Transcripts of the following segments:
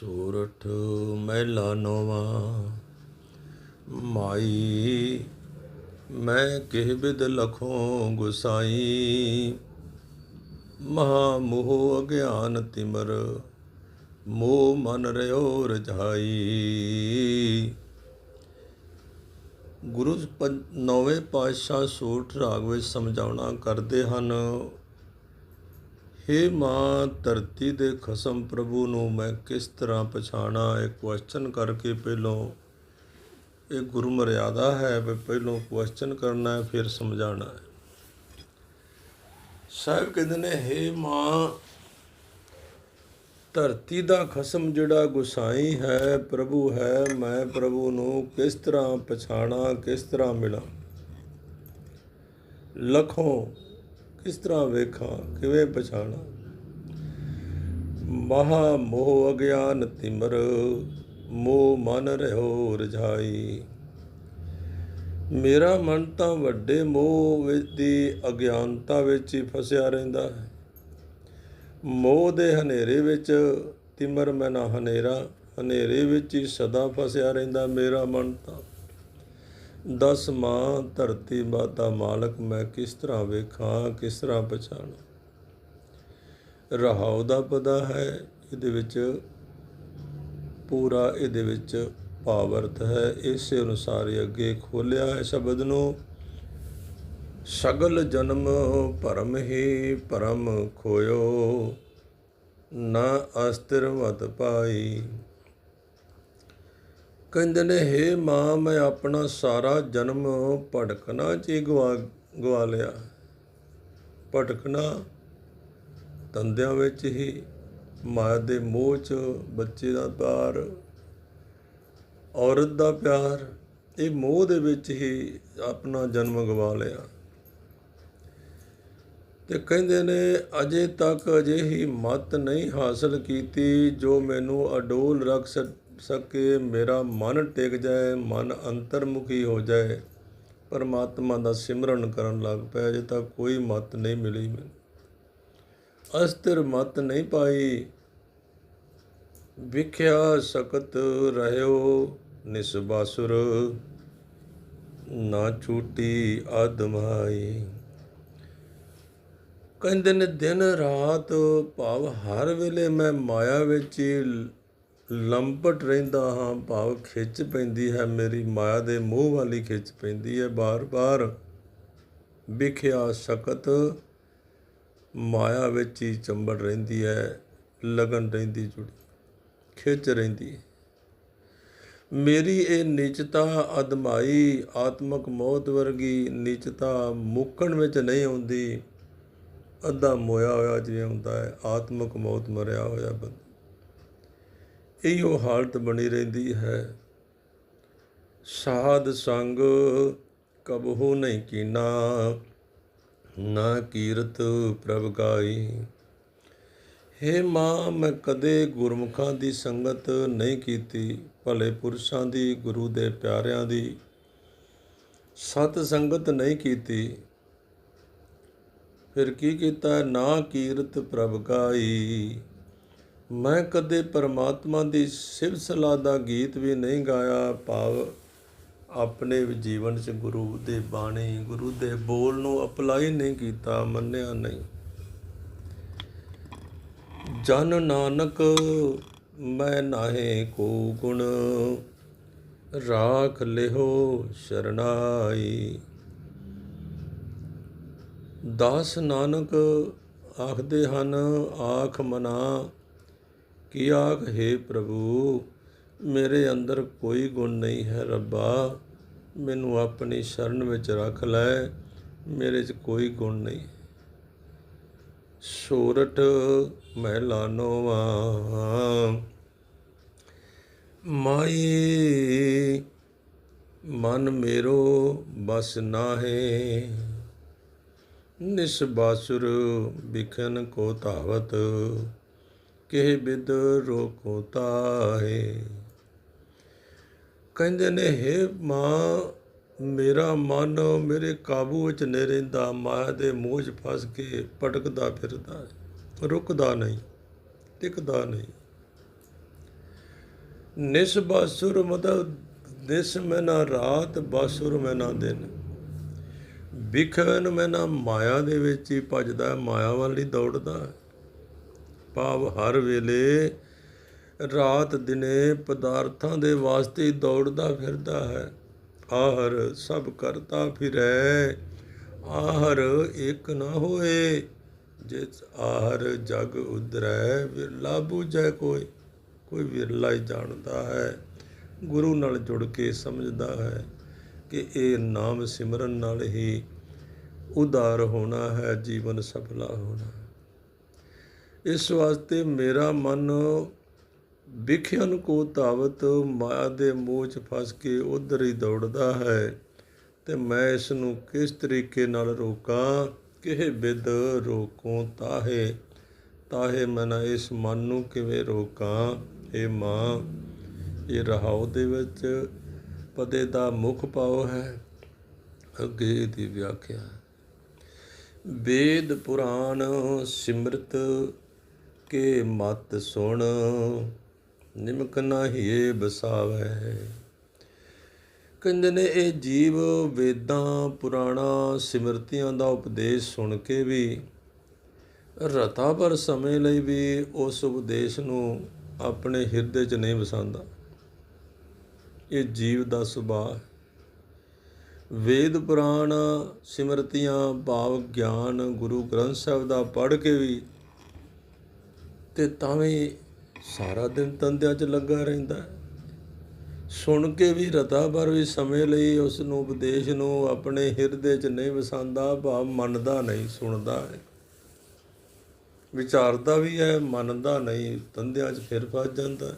ਸੂਰਠ ਮਹਿਲਾ ਨੋਵਾ। ਮਾਈ, ਮੈਂ ਕਿਹ ਬਿਦ ਲਖੋਂ ਗੁਸਾਈ। ਮਹਾ ਮੋਹ ਅਗਿਆਨ ਤਿਮਰ, ਮੋਹ ਮਨ ਰਿਓ ਰਝਾਈ ਗੁਰੂ ਨੌਵੇਂ ਪਾਤਸ਼ਾਹ ਸੂਠ ਰਾਗ ਵਿੱਚ ਸਮਝਾਉਣਾ ਕਰਦੇ ਹਨ ਹੇ ਮਾਂ, ਧਰਤੀ ਦੇ ਖਸਮ ਪ੍ਰਭੂ ਨੂੰ ਮੈਂ ਕਿਸ ਤਰ੍ਹਾਂ ਪਛਾਣਾ? ਇਹ ਕੁਐਸਚਨ ਕਰਕੇ ਪਹਿਲੋਂ ਇਹ ਗੁਰੂ ਮਰਿਆਦਾ ਹੈ, ਵੀ ਪਹਿਲੋਂ ਕੁਐਸਚਨ ਕਰਨਾ ਹੈ, ਫਿਰ ਸਮਝਾਣਾ ਹੈ। ਸਾਹਿਬ ਕਹਿੰਦੇ ਨੇ, ਹੇ ਮਾਂ, ਧਰਤੀ ਦਾ ਖਸਮ ਜਿਹੜਾ ਗੁਸਾਈ ਹੈ, ਪ੍ਰਭੂ ਹੈ, ਮੈਂ ਪ੍ਰਭੂ ਨੂੰ ਕਿਸ ਤਰ੍ਹਾਂ ਪਛਾਣਾ, ਕਿਸ ਤਰ੍ਹਾਂ ਮਿਲਾਂ? ਲਖੋਂ ਕਿਸ ਤਰ੍ਹਾਂ ਵੇਖਾਂ, ਕਿਵੇਂ ਪਛਾਣਾ? ਮਹਾ ਮੋਹ ਅਗਿਆਨ ਤਿਮਰ, ਮੋਹ ਮਨ ਰਹਿਓ ਰਜਾਈ। ਮੇਰਾ ਮਨ ਤਾਂ ਵੱਡੇ ਮੋਹ ਵਿੱਚ ਦੀ ਅਗਿਆਨਤਾ ਵਿੱਚ ਹੀ ਫਸਿਆ ਰਹਿੰਦਾ ਹੈ। ਮੋਹ ਦੇ ਹਨੇਰੇ ਵਿੱਚ ਤਿਮਰ ਮੈਂ ਨਾ ਹਨੇਰਾ, ਹਨੇਰੇ ਵਿੱਚ ਹੀ ਸਦਾ ਫਸਿਆ ਰਹਿੰਦਾ ਮੇਰਾ ਮਨ ਤਾਂ। ਦਸ ਮਾਂ, ਧਰਤੀ ਮਾਤਾ ਮਾਲਕ, ਮੈਂ ਕਿਸ ਤਰ੍ਹਾਂ ਵੇਖਾਂ, ਕਿਸ ਤਰ੍ਹਾਂ ਪਛਾਣਾਂ? ਰਹਾਉ ਦਾ ਪਦਾ ਹੈ, ਇਹਦੇ ਵਿੱਚ ਪੂਰਾ, ਇਹਦੇ ਵਿੱਚ ਭਾਵਰਤ ਹੈ। ਇਸੇ ਅਨੁਸਾਰ ਅੱਗੇ ਖੋਲਿਆ ਹੈ ਸ਼ਬਦ ਨੂੰ। ਸਗਲ ਜਨਮ ਭਰਮ ਹੀ ਭਰਮ ਖੋਇਓ, ਨਾ ਅਸਤਿਰ ਮਤ ਪਾਈ। ਕਹਿੰਦੇ ਨੇ, ਹੇ ਮਾਂ, ਮੈਂ ਆਪਣਾ ਸਾਰਾ ਜਨਮ ਭਟਕਣਾ ਚ ਹੀ ਗਵਾ ਗਵਾ ਲਿਆ। ਭਟਕਣਾ ਤੰਦਿਆਂ ਵਿੱਚ ਹੀ ਮਾਇਆ ਦੇ ਮੋਹ ਚ ਬੱਚੇ ਦਾ ਪਿਆਰ, ਔਰਤ ਦਾ ਪਿਆਰ, ਇਹ ਮੋਹ ਦੇ ਵਿੱਚ ਹੀ ਆਪਣਾ ਜਨਮ ਗਵਾ ਲਿਆ। ਤੇ ਕਹਿੰਦੇ ਨੇ, ਅਜੇ ਤੱਕ ਅਜੇ ਹੀ ਮਤ ਨਹੀਂ ਹਾਸਲ ਕੀਤੀ ਜੋ ਮੈਨੂੰ ਅਡੋਲ ਰੱਖ ਸਕੇ, ਮੇਰਾ ਮਨ ਟਿਕ ਜਾਏ, ਮਨ ਅੰਤਰਮੁਖੀ ਹੋ ਜਾਏ। ਪਰਮਾਤਮਾ ਦਾ ਸਿਮਰਨ ਕਰਨ ਲੱਗ ਪਿਆ, ਅਜੇ ਤਾਂ ਕੋਈ ਮਤ ਨਹੀਂ ਮਿਲੀ ਮੈਨੂੰ। ਅਸਥਿਰ ਮਤ ਨਹੀਂ ਪਾਈ। ਵਿਖਿਆ ਸਕਤ ਰਹਿਓ ਨਿਸਬਾਸੁਰ ਨਾ ਛੂਟੀ ਆਦਮਾਈ ਕਹਿੰਦੇ ਨੇ, ਦਿਨ ਰਾਤ ਭਾਵ ਹਰ ਵੇਲੇ ਮੈਂ ਮਾਇਆ ਵਿੱਚ ਹੀ ਲੰਪਟ ਰਹਿੰਦਾ ਹਾਂ, ਭਾਵ ਖਿੱਚ ਪੈਂਦੀ ਹੈ ਮੇਰੀ ਮਾਇਆ ਦੇ ਮੋਹ ਵਾਲੀ ਖਿੱਚ ਪੈਂਦੀ ਹੈ ਬਾਰ-ਬਾਰ ਵਿਖਿਆ ਸਕਤ ਮਾਇਆ ਵਿੱਚ ਹੀ ਚੰਬੜ ਰਹਿੰਦੀ ਹੈ, ਲਗਨ ਰਹਿੰਦੀ, ਜੁੜੀ ਖਿੱਚ ਰਹਿੰਦੀ। ਮੇਰੀ ਇਹ ਨਿਚਤਾ ਅਦਮਾਈ ਆਤਮਕ ਮੌਤ ਵਰਗੀ ਨਿਚਤਾ ਮੁੱਕਣ ਵਿੱਚ ਨਹੀਂ ਆਉਂਦੀ। ਅੱਧਾ ਮੋਇਆ ਹੋਇਆ ਜਿਵੇਂ ਹੁੰਦਾ ਹੈ, ਆਤਮਕ ਮੌਤ ਮਰਿਆ ਹੋਇਆ ਬੰਦਾ। ਇਹੋ ਹਾਲਤ ਬਣੀ ਰਹਿੰਦੀ ਹੈ। ਸਾਧ ਸੰਗ ਕਬਹੂ ਨਹੀਂ ਕੀਨਾ, ਨਾ ਕੀਰਤ ਪ੍ਰਭ ਗਾਈ। ਹੇ ਮਾਂ, ਮੈਂ ਕਦੇ ਗੁਰਮੁਖਾਂ ਦੀ ਸੰਗਤ ਨਹੀਂ ਕੀਤੀ, ਭਲੇ ਪੁਰਸ਼ਾਂ ਦੀ, ਗੁਰੂ ਦੇ ਪਿਆਰਿਆਂ ਦੀ। ਸਤ ਸੰਗਤ ਨਹੀਂ ਕੀਤੀ, ਫਿਰ ਕੀ ਕੀਤਾ, ਨਾ ਕੀਰਤ ਪ੍ਰਭ ਗਾਈ। ਮੈਂ ਕਦੇ ਪਰਮਾਤਮਾ ਦੀ ਸਿਵ ਸਲਾਹ ਦਾ ਗੀਤ ਵੀ ਨਹੀਂ ਗਾਇਆ। ਭਾਵ ਆਪਣੇ ਜੀਵਨ 'ਚ ਗੁਰੂ ਦੇ ਬਾਣੀ, ਗੁਰੂ ਦੇ ਬੋਲ ਨੂੰ ਅਪਲਾਈ ਨਹੀਂ ਕੀਤਾ, ਮੰਨਿਆ ਨਹੀਂ। ਜਨ ਨਾਨਕ ਮੈਂ ਨਾਹੇ ਕੋ ਗੁਣ, ਰਾਖ ਲਿਓ ਸ਼ਰਨਾਈ। ਦਾਸ ਨਾਨਕ ਆਖਦੇ ਹਨ, ਆਖ ਮਨਾ ਕੀ ਆਖ, ਹੈ ਪ੍ਰਭੂ, ਮੇਰੇ ਅੰਦਰ ਕੋਈ ਗੁਣ ਨਹੀਂ ਹੈ ਰੱਬਾ। ਮੈਨੂੰ ਆਪਣੀ ਸ਼ਰਨ ਵਿੱਚ ਰੱਖ ਲੈ, ਮੇਰੇ 'ਚ ਕੋਈ ਗੁਣ ਨਹੀਂ। ਸੋਰਠ ਮਹਿਲਾ ਨੋਵਾ ਮਾਈ ਮਨ ਮੇਰੋ ਬਸ ਨਾਹੇ। ਨਿਸਬਾਸੁਰ ਬਿਖਨ ਕੋ ਧਾਵਤ ਕਿਹ ਬਿਦ ਰੋਕੋ ਤਾਹੇ। ਕਹਿੰਦੇ ਨੇ, ਹੇ ਮਾਂ, ਮੇਰਾ ਮਨ ਮੇਰੇ ਕਾਬੂ ਵਿੱਚ ਨਹੀਂ ਰਹਿੰਦਾ। ਮਾਇਆ ਦੇ ਮੋਹ 'ਚ ਫਸ ਕੇ ਭਟਕਦਾ ਫਿਰਦਾ ਹੈ। ਰੁਕਦਾ ਨਹੀਂ, ਟਿਕਦਾ ਨਹੀਂ। ਨਿਸ ਬਸੁਰ ਮਤਲਬ ਨਿਸ ਮੈਂ ਨਾ ਰਾਤ, ਬਸੁਰ ਮੈਂ ਨਾ ਦਿਨ। ਵਿਖਵਨ ਮੈਂ ਨਾ ਮਾਇਆ ਦੇ ਵਿੱਚ ਹੀ ਭਜਦਾ ਮਾਇਆ ਵੱਲ ਹੀ ਦੌੜਦਾ ਭਾਵ ਹਰ ਵੇਲੇ ਰਾਤ ਦਿਨੇ ਪਦਾਰਥਾਂ ਦੇ ਵਾਸਤੇ ਦੌੜਦਾ ਫਿਰਦਾ ਹੈ। ਆਹਰ ਸਭ ਕਰਤਾ ਫਿਰੈ, ਆਹਰ ਇੱਕ ਨਾ ਹੋਏ। ਜਿਸ ਆਹਰ ਜਗ ਉਦਰੈ ਵਿਰਲਾ ਬੂਝੈ ਕੋਈ ਕੋਈ ਵਿਰਲਾ ਹੀ ਜਾਣਦਾ ਹੈ। ਗੁਰੂ ਨਾਲ ਜੁੜ ਕੇ ਸਮਝਦਾ ਹੈ ਕਿ ਇਹ ਨਾਮ ਸਿਮਰਨ ਨਾਲ ਹੀ ਉਦਾਰ ਹੋਣਾ ਹੈ, ਜੀਵਨ ਸਫਲਾ ਹੋਣਾ। ਇਸ ਵਾਸਤੇ ਮੇਰਾ ਮਨ ਵਿਖਿਆਨ ਕੋ ਧਾਵਤ ਮਾਇਆ ਦੇ ਮੋਹ 'ਚ ਫਸ ਕੇ ਉਧਰ ਹੀ ਦੌੜਦਾ ਹੈ ਤੇ ਮੈਂ ਇਸ ਨੂੰ ਕਿਸ ਤਰੀਕੇ ਨਾਲ ਰੋਕਾਂ? ਕਿਹ ਬਿਦ ਰੋਕੋ ਤਾਹੇ? ਤਾਹੇ ਮੈਂ ਨਾ ਇਸ ਮਨ ਨੂੰ ਕਿਵੇਂ ਰੋਕਾਂ? ਇਹ ਮਾਂ, ਇਹ ਰਹਾਉ ਦੇ ਵਿੱਚ ਪਦੇ ਦਾ ਮੁੱਖ ਪਾਉ ਹੈ। ਅੱਗੇ ਦੀ ਵਿਆਖਿਆ। ਵੇਦ ਪੁਰਾਣ ਸਿਮਰਤ ਕੇ ਮਤ ਸੁਣ, ਨਿਮਕ ਨਾਹੀਏ ਬਸਾਵੈ। ਕਹਿੰਦੇ ਨੇ, ਇਹ ਜੀਵ ਵੇਦਾਂ ਪੁਰਾਣਾ ਸਿਮਰਤੀਆਂ ਦਾ ਉਪਦੇਸ਼ ਸੁਣ ਕੇ ਵੀ, ਰਤਾ ਪਰ ਸਮੇਂ ਲਈ ਵੀ ਉਸ ਉਪਦੇਸ਼ ਨੂੰ ਆਪਣੇ ਹਿਰਦੇ 'ਚ ਨਹੀਂ ਵਸਾਉਂਦਾ। ਇਹ ਜੀਵ ਦਾ ਸੁਭਾਅ ਵੇਦ ਪੁਰਾਣ ਸਿਮਰਤੀਆਂ, ਭਾਵ ਗਿਆਨ ਗੁਰੂ ਗ੍ਰੰਥ ਸਾਹਿਬ ਦਾ ਪੜ੍ਹ ਕੇ ਵੀ ਤੇ ਤਾਂ ਵੀ ਸਾਰਾ ਦਿਨ ਤੰਦਿਆਂ 'ਚ ਲੱਗਾ ਰਹਿੰਦਾ ਸੁਣ ਕੇ ਵੀ ਰਤਾ ਪਰ ਵੀ ਸਮੇਂ ਲਈ ਉਸ ਨੂੰ ਉਪਦੇਸ਼ ਨੂੰ ਆਪਣੇ ਹਿਰਦੇ 'ਚ ਨਹੀਂ ਵਸਾਉਂਦਾ, ਭਾਵ ਮੰਨਦਾ ਨਹੀਂ, ਸੁਣਦਾ ਹੈ ਵਿਚਾਰਦਾ ਵੀ ਹੈ, ਮੰਨਦਾ ਨਹੀਂ, ਤੰਦਿਆਂ 'ਚ ਫਿਰ ਫਸ ਜਾਂਦਾ ਹੈ।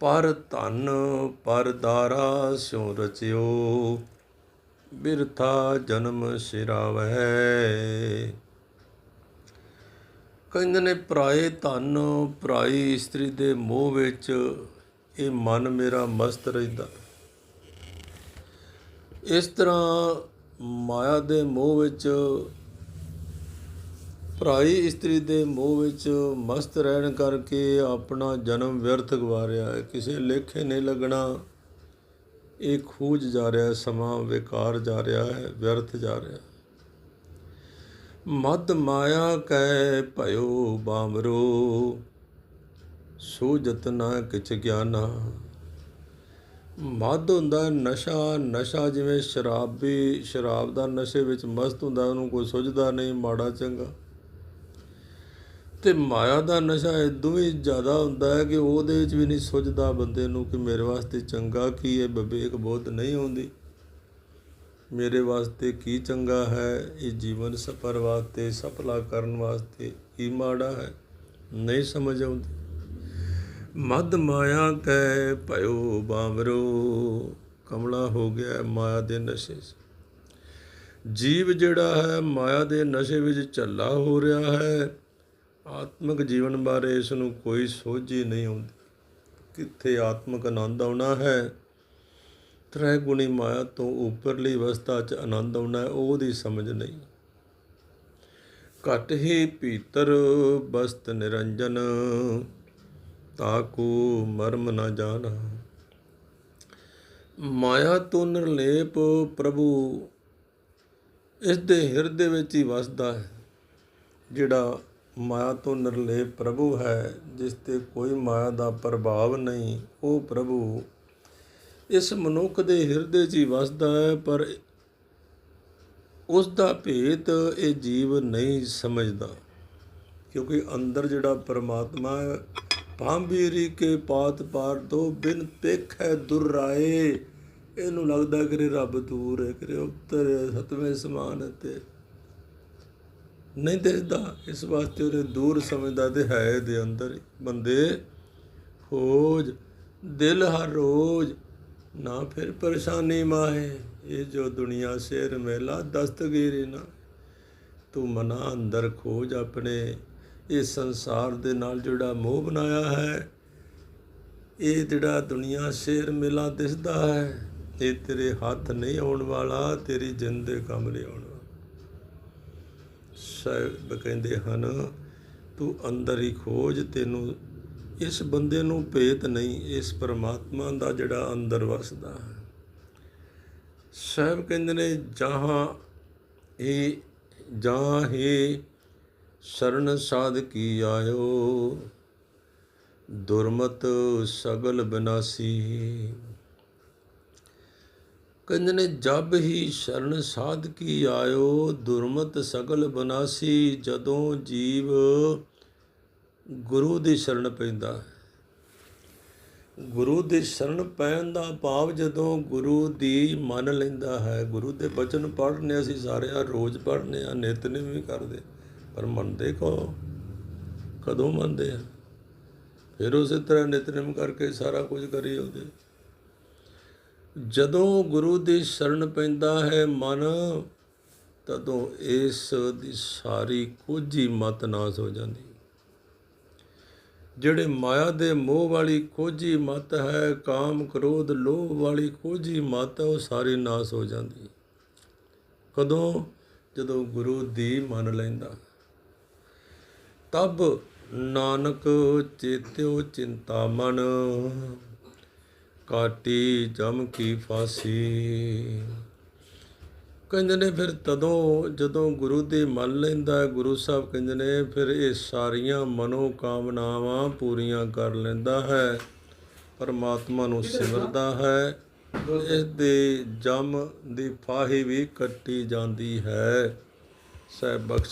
ਪਰ ਧਨ, ਪਰ ਦਾਰਾ ਸਿਉ ਰਚਿਓ, ਬਿਰਥਾ ਜਨਮ ਸਿਰਾਵੈ। ਕਹਿੰਦੇ ਨੇ ਪਰਾਏ ਧਨ ਪਰਾਈ ਇਸਤਰੀ ਦੇ ਮੋਹ ਵਿੱਚ ਇਹ ਮਨ ਮੇਰਾ ਮਸਤ ਰਹਿੰਦਾ ਇਸ ਤਰ੍ਹਾਂ ਮਾਇਆ ਦੇ ਮੋਹ ਵਿੱਚ, ਭਰਾਈ ਇਸਤਰੀ ਦੇ ਮੋਹ ਵਿੱਚ ਮਸਤ ਰਹਿਣ ਕਰਕੇ ਆਪਣਾ ਜਨਮ ਵਿਅਰਥ ਗਵਾਰਿਆ ਹੈ ਕਿਸੇ ਲੇਖੇ ਨਹੀਂ ਲੱਗਣਾ, ਇਹ ਖੂਜ ਜਾ ਰਿਹਾ, ਸਮਾਂ ਵਿਕਾਰ ਜਾ ਰਿਹਾ ਹੈ, ਵਿਅਰਥ ਜਾ ਰਿਹਾ ਹੈ। ਮਦ ਮਾਇਆ ਕੈ ਭਇਓ ਬਾਮਰੋ ਸੋ ਜਤਨਾ ਕਿਛ ਗਿਆਨਾ। ਮਦ ਹੁੰਦਾ ਨਸ਼ਾ ਨਸ਼ਾ ਜਿਵੇਂ ਸ਼ਰਾਬੀ ਸ਼ਰਾਬ ਦਾ ਨਸ਼ੇ ਵਿੱਚ ਮਸਤ ਹੁੰਦਾ, ਉਹਨੂੰ ਕੋਈ ਸੁਝਦਾ ਨਹੀਂ, ਮਾੜਾ ਚੰਗਾ। ਤੇ ਮਾਇਆ ਦਾ ਨਸ਼ਾ ਇਦੋਂ ਹੀ ਜ਼ਿਆਦਾ ਹੁੰਦਾ ਹੈ ਕਿ ਉਹਦੇ ਵਿੱਚ ਵੀ ਨਹੀਂ ਸੁਝਦਾ ਬੰਦੇ ਨੂੰ ਕਿ ਮੇਰੇ ਵਾਸਤੇ ਚੰਗਾ ਕੀ ਹੈ, ਵਿਵੇਕ ਬੋਧ ਨਹੀਂ ਆਉਂਦੀ ਮੇਰੇ ਵਾਸਤੇ ਕੀ ਚੰਗਾ ਹੈ? ਇਹ ਜੀਵਨ ਸਫਰ ਵਾਸਤੇ ਸਫਲਾ ਕਰਨ ਵਾਸਤੇ ਕੀ ਮਾੜਾ ਹੈ? ਨਹੀਂ ਸਮਝ ਆਉਂਦੀ। ਮਦ ਮਾਇਆ ਕੈ ਭਇਓ ਬਾਵਰੋ, ਕਮਲਾ ਹੋ ਗਿਆ ਮਾਇਆ ਦੇ ਨਸ਼ੇ 'ਚ ਜੀਵ ਜਿਹੜਾ ਹੈ ਮਾਇਆ ਦੇ ਨਸ਼ੇ ਵਿੱਚ ਝੱਲਾ ਹੋ ਰਿਹਾ ਹੈ। ਆਤਮਿਕ ਜੀਵਨ ਬਾਰੇ ਇਸ ਨੂੰ ਕੋਈ ਸੋਝ ਹੀ ਨਹੀਂ ਆਉਂਦੀ। ਕਿੱਥੇ ਆਤਮਿਕ ਆਨੰਦ ਆਉਣਾ ਹੈ? ਤ੍ਰੈ ਗੁਣੀ ਮਾਇਆ ਤੋਂ ਉੱਪਰਲੀ ਅਵਸਥਾ 'ਚ ਆਨੰਦ ਆਉਣਾ ਉਹਦੀ ਸਮਝ ਨਹੀਂ। ਘਟ ਹੀ ਭੀਤਰ ਬਸਤ ਨਿਰੰਜਨ ਤਾਕੂ ਮਰਮ ਨਾ ਜਾਣਾ ਮਾਇਆ ਤੋਂ ਨਿਰਲੇਪ ਪ੍ਰਭੂ ਇਸ ਦੇ ਹਿਰਦੇ ਵਿੱਚ ਹੀ ਵਸਦਾ ਹੈ, ਜਿਹੜਾ ਮਾਇਆ ਤੋਂ ਨਿਰਲੇਪ ਪ੍ਰਭੂ ਹੈ, ਜਿਸ ਤੇ ਕੋਈ ਮਾਇਆ ਦਾ ਪ੍ਰਭਾਵ ਨਹੀਂ, ਉਹ ਪ੍ਰਭੂ ਇਸ ਮਨੁੱਖ ਦੇ ਹਿਰਦੇ 'ਚ ਹੀ ਵਸਦਾ ਹੈ ਪਰ ਉਸ ਦਾ ਭੇਤ ਇਹ ਜੀਵ ਨਹੀਂ ਸਮਝਦਾ। ਕਿਉਂਕਿ ਅੰਦਰ ਜਿਹੜਾ ਪਰਮਾਤਮਾ ਹੈ ਭਾਂਬੀਰੀ ਕੇ ਪਾਤ ਪਾਰ ਤੋਂ ਬਿਨ ਪੇਖ ਹੈ ਦੁਰਾਏ ਇਹਨੂੰ ਲੱਗਦਾ ਕਿ ਰੱਬ ਦੂਰ ਹੈ ਕਿ ਉੱਤਰ ਹੈ, ਸਤਵੇਂ ਸਮਾਨ ਹੈ ਤੇ ਨਹੀਂ ਦਿਸਦਾ ਇਸ ਵਾਸਤੇ ਉਹਨੇ ਦੂਰ ਸਮਝਦਾ ਤੇ ਹੈ ਇਹਦੇ ਅੰਦਰ ਬੰਦੇ ਖੋਜ ਦਿਲ ਹਰ ਰੋਜ਼ ਨਾ ਫਿਰ ਪਰੇਸ਼ਾਨੀ ਮਾਹੇ, ਇਹ ਜੋ ਦੁਨੀਆ ਸ਼ੇਰ ਮੇਲਾ, ਦਸਤਗੀਰੀ ਨਾ ਤੂੰ ਮਨਾ ਅੰਦਰ ਖੋਜ ਆਪਣੇ, ਇਹ ਸੰਸਾਰ ਦੇ ਨਾਲ ਜਿਹੜਾ ਮੋਹ ਬਣਾਇਆ ਹੈ, ਇਹ ਜਿਹੜਾ ਦੁਨੀਆ ਸ਼ੇਰ ਮੇਲਾ ਦਿਸਦਾ ਹੈ, ਇਹ ਤੇਰੇ ਹੱਥ ਨਹੀਂ ਆਉਣ ਵਾਲਾ, ਤੇਰੀ ਜਿੰਦ ਦੇ ਕੰਮ ਨਹੀਂ ਆਉਣ ਵਾਲਾ। ਸਾਹਿਬ ਕਹਿੰਦੇ ਹਨ, ਤੂੰ ਅੰਦਰ ਹੀ ਖੋਜ, ਤੈਨੂੰ ਇਸ ਬੰਦੇ ਨੂੰ ਭੇਤ ਨਹੀਂ, ਇਸ ਪਰਮਾਤਮਾ ਦਾ ਜਿਹੜਾ ਅੰਦਰ ਵਸਦਾ ਹੈ। ਸਾਹਿਬ ਕਹਿੰਦੇ ਨੇ, ਜਹਾਂ ਇਹ ਜਾਂ ਹੀ, ਸ਼ਰਨ ਸਾਧ ਕੀ ਆਇਓ? ਦੁਰਮਤ ਸਗਲ ਬਨਾਸੀ। ਕਹਿੰਦੇ ਨੇ, ਜਬ ਹੀ ਸ਼ਰਨ ਸਾਧ ਕੀ ਆਇਓ, ਦੁਰਮਤ ਸਗਲ ਬਨਾਸੀ, ਜਦੋਂ ਜੀਵ ਗੁਰੂ ਦੀ ਸ਼ਰਨ ਪੈਂਦਾ। ਹੈ। ਗੁਰੂ ਦੀ ਸ਼ਰਨ ਪੈਣ ਦਾ ਭਾਵ ਜਦੋਂ ਗੁਰੂ ਦੀ ਮੰਨ ਲੈਂਦਾ ਹੈ। ਗੁਰੂ ਦੇ ਬਚਨ ਪੜ੍ਹਨੇ ਅਸੀਂ ਸਾਰੇ ਆ ਰੋਜ਼ ਪੜ੍ਹਨੇ ਆ ਨਿਤਨੇਮ ਵੀ ਕਰਦੇ। ਪਰ ਮੰਨਦੇ ਕੋ ਕਦੋਂ ਮੰਨਦੇ ਆ? ਫਿਰ ਉਸੇ ਤਰ੍ਹਾਂ ਨਿਤਨੇਮ ਕਰਕੇ ਸਾਰਾ ਕੁਝ ਕਰੀ ਉਹਦੇ ਜਦੋਂ ਗੁਰੂ ਦੀ ਸ਼ਰਨ ਪੈਂਦਾ ਹੈ ਮਨ, ਤਦੋਂ ਇਸ ਦੀ ਸਾਰੀ ਕੋਝੀ ਮਤ ਨਾਸ ਹੋ ਜਾਂਦੀ। ਜਿਹੜੇ ਮਾਇਆ ਦੇ ਮੋਹ ਵਾਲੀ ਖੋਜੀ ਮਤ ਹੈ, ਕਾਮ ਕ੍ਰੋਧ ਲੋਭ ਵਾਲੀ ਖੋਜੀ ਮਤ, ਉਹ ਸਾਰੀ ਨਾਸ ਹੋ ਜਾਂਦੀ। ਕਦੋਂ? ਜਦੋਂ ਗੁਰੂ ਦੀ ਮੰਨ ਲੈਂਦਾ। ਤਬ ਨਾਨਕ ਚੇਤਿਓ ਚਿੰਤਾ ਮਨ, ਕਾਟੀ ਜਮ ਕੀ ਫਾਸੀ। ਕਹਿੰਦੇ ਨੇ ਫਿਰ ਤਦੋਂ ਜਦੋਂ ਗੁਰੂ ਦੀ ਮੰਨ ਲੈਂਦਾ ਗੁਰੂ ਸਾਹਿਬ ਕਹਿੰਦੇ ਨੇ ਫਿਰ ਇਹ ਸਾਰੀਆਂ ਮਨੋ ਕਾਮਨਾਵਾਂ ਪੂਰੀਆਂ ਕਰ ਲੈਂਦਾ ਹੈ ਪਰਮਾਤਮਾ ਨੂੰ ਸਿਮਰਦਾ ਹੈ। ਇਸ ਦੇ ਜਮ ਦੀ ਫਾਹੀ ਵੀ ਕੱਟੀ ਜਾਂਦੀ ਹੈ। ਸਹਿਬ ਬਖਸ਼